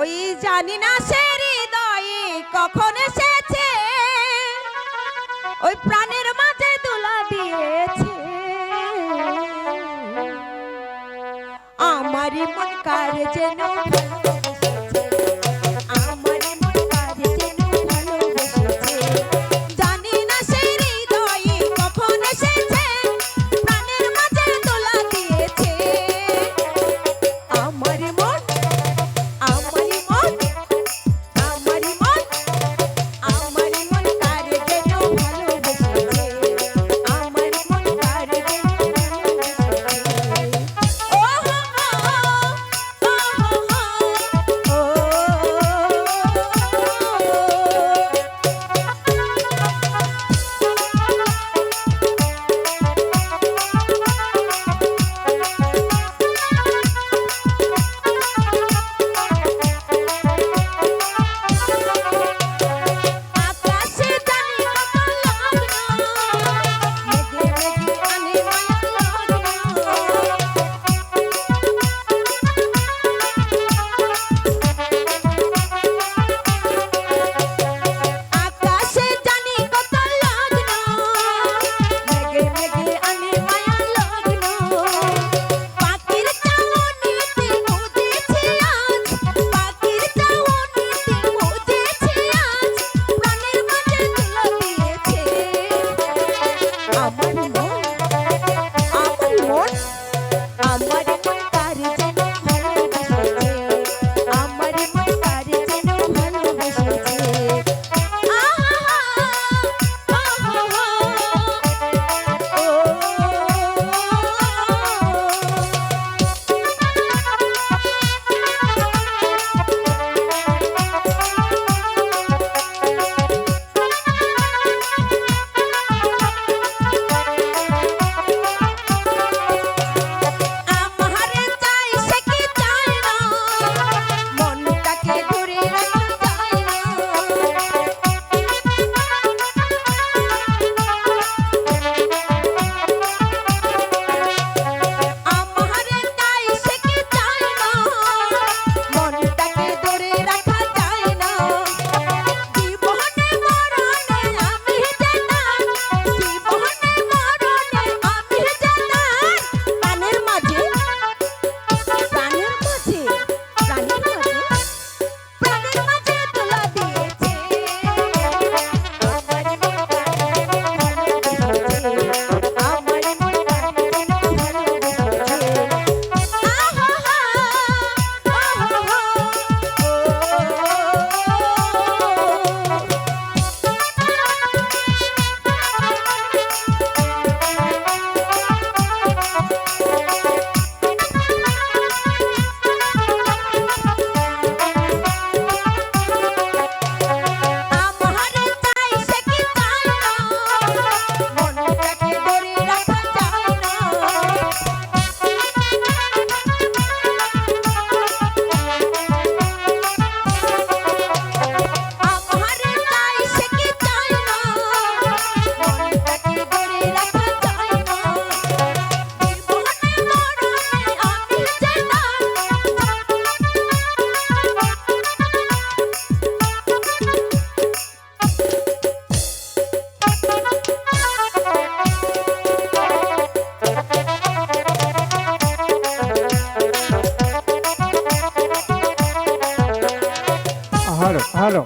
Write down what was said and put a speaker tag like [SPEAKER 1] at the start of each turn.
[SPEAKER 1] ওই জানি না সে হৃদয়ে কখন এসেছে। ওই প্রাণের মাঝে তোলা দিয়েছে। আমারই মন কার যেন
[SPEAKER 2] હાલો.